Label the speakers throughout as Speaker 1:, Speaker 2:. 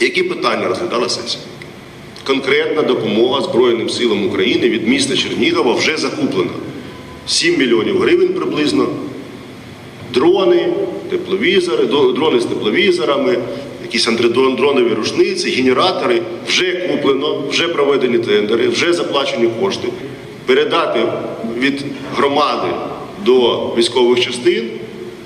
Speaker 1: Які питання розглядала сесія? Конкретна допомога Збройним силам України від міста Чернігова вже закуплена. 7 мільйонів гривень приблизно. Дрони, тепловізори, дрони з тепловізорами, якісь антидронові рушниці, генератори вже куплено, вже проведені тендери, вже заплачені кошти. Передати від громади до військових частин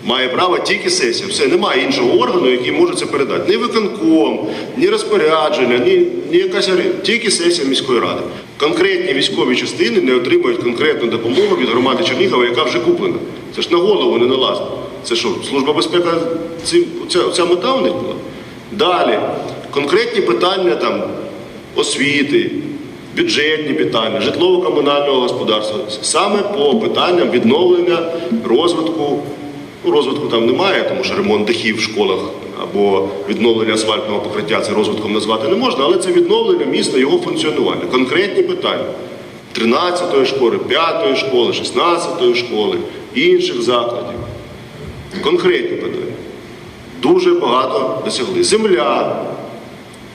Speaker 1: має право тільки сесія. Все, немає іншого органу, який може це передати. Ні виконком, ні розпорядження, ні, ні якась тільки сесія міської ради. Конкретні військові частини не отримують конкретну допомогу від громади Чернігова, яка вже куплена. Це ж на голову не налазить. Це що, служба безпеки, цим, ця, ця мета у них була? Далі, конкретні питання там освіти, бюджетні питання, житлово-комунального господарства, саме по питанням відновлення розвитку. Ну, розвитку там немає, тому що ремонт дахів в школах або відновлення асфальтного покриття це розвитком назвати не можна, але це відновлення міста, його функціонування. Конкретні питання 13-ї школи, 5-ї школи, 16-ї школи, інших закладів. Конкретні питання. Дуже багато досягли. Земля,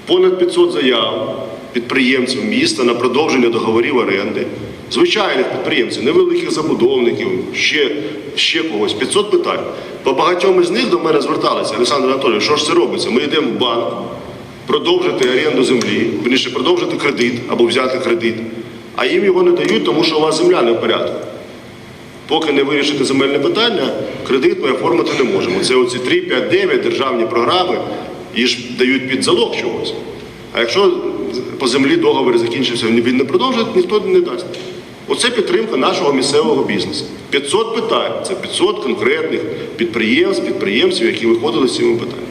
Speaker 1: понад 500 заяв підприємців міста на продовження договорів оренди, звичайних підприємців, невеликих забудовників, ще, ще когось. 500 питань. По багатьом із них до мене зверталися, Олександр Анатолійович, що ж це робиться? Ми йдемо в банк, продовжити оренду землі, верніше продовжити кредит або взяти кредит, а їм його не дають, тому що у вас земля не в порядку. Поки не вирішити земельне питання, кредит ми оформити не можемо. Це оці 3, 5, 9 державні програми, їх ж дають під залог чогось. А якщо по землі договір закінчився, він не продовжує, ніхто не дасть. Оце підтримка нашого місцевого бізнесу. 500 питань, це 500 конкретних підприємств, підприємців, які виходили з цими питаннями.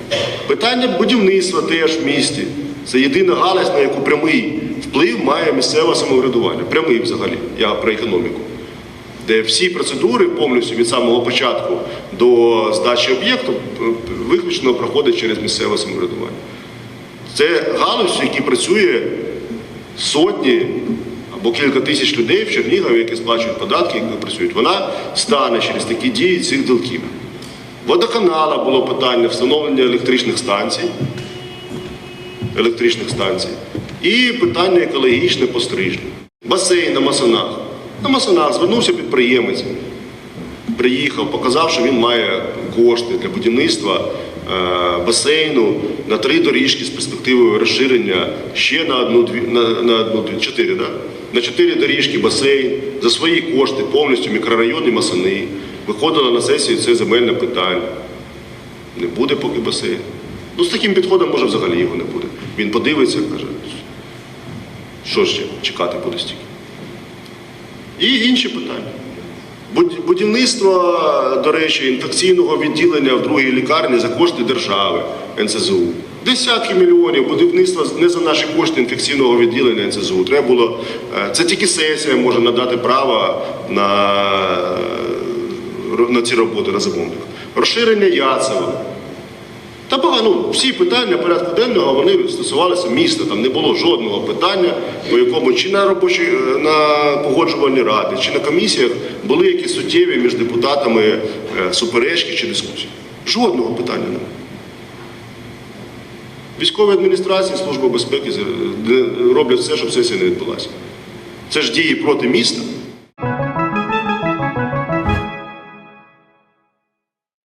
Speaker 1: Питання будівництва теж в місті. Це єдина галузь, на яку прямий вплив має місцеве самоврядування. Прямий взагалі, я про економіку де всі процедури повністю від самого початку до здачі об'єкту е, виключно проходять через місцеве самоврядування. Це галузь, в якій працює сотні або кілька тисяч людей в Чернігові, які сплачують податки, які працюють. Вона стане через такі дії цих ділків. Водоканала було питання встановлення електричних станцій, електричних станцій. І питання екологічне по стрижні. Басейн на Масонах. На Масонах звернувся підприємець, приїхав, показав, що він має кошти для будівництва басейну на три доріжки з перспективою розширення ще на одну дві на, на одну чотири, да? на чотири доріжки басейн за свої кошти, повністю мікрорайонні масони. Виходило на сесію це земельне питання. Не буде поки басейн. Ну, з таким підходом, може, взагалі його не буде. Він подивиться, каже, що ще чекати буде стільки. І інші питання. Буд- Будівництво, до речі, інфекційного відділення в другій лікарні за кошти держави НСЗУ. Десятки мільйонів будівництва не за наші кошти інфекційного відділення НСЗУ. Треба було, е, це тільки сесія може надати право на, на ці роботи на замовник. Розширення Яцева. Та ну, всі питання порядку денного вони стосувалися міста. Там не було жодного питання, по якому чи на робочій е, на погоджувальній раді, чи на комісіях були якісь суттєві між депутатами е, суперечки чи дискусії. Жодного питання немає. Військові адміністрації, Служба безпеки е, роблять все, щоб сесія не відбулася. Це ж дії проти міста.